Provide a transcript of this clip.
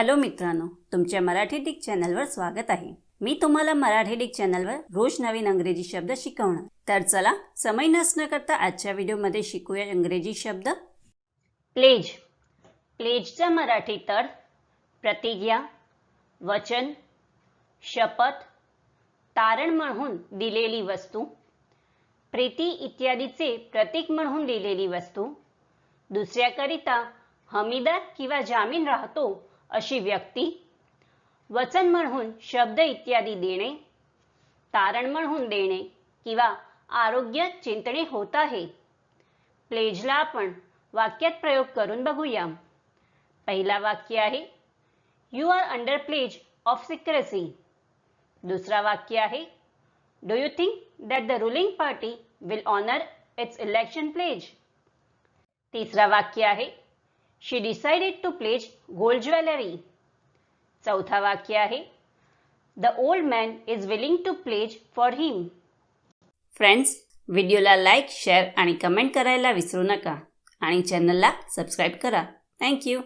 Hello मित्रांनो तुमच्या Marathi Dick चॅनलवर स्वागत आहे. मी तुम्हाला मराठी डिक चॅनलवर रोज नवीन अंग्रेजी शब्द शिकवणार. तर चला समय नसणं करता आजच्या व्हिडिओमध्ये शिकूया इंग्रजी शब्द. प्लेज. प्लेजचा मराठी तर प्रतिज्ञा वचन शपथ तारण म्हणून दिलेली वस्तू प्रीती इत्यादीचे प्रतीक म्हणून दिलेली वस्तू दुसऱ्याकरिता हमीदार किंवा जामीन राहतो अशी व्यक्ती वचन म्हणून शब्द इत्यादी देणे तारण म्हणून देणे किंवा आरोग्य चिंतणे होत आहे. प्लेजला आपण वाक्यात प्रयोग करून बघूया पहिला वाक्य आहे you are under pledge of secrecy दुसरा वाक्य आहे do you think that the ruling party will honour its election pledge तिसरा वाक्य आहे she decided to pledge gold jewellery चौथा वाक्य आहे. The old man is willing to pledge for him friends व्हिडिओला लाईक शेअर आणि कमेंट करायला विसरू नका. आणि चॅनलला सबस्क्राईब करा. थँक्यू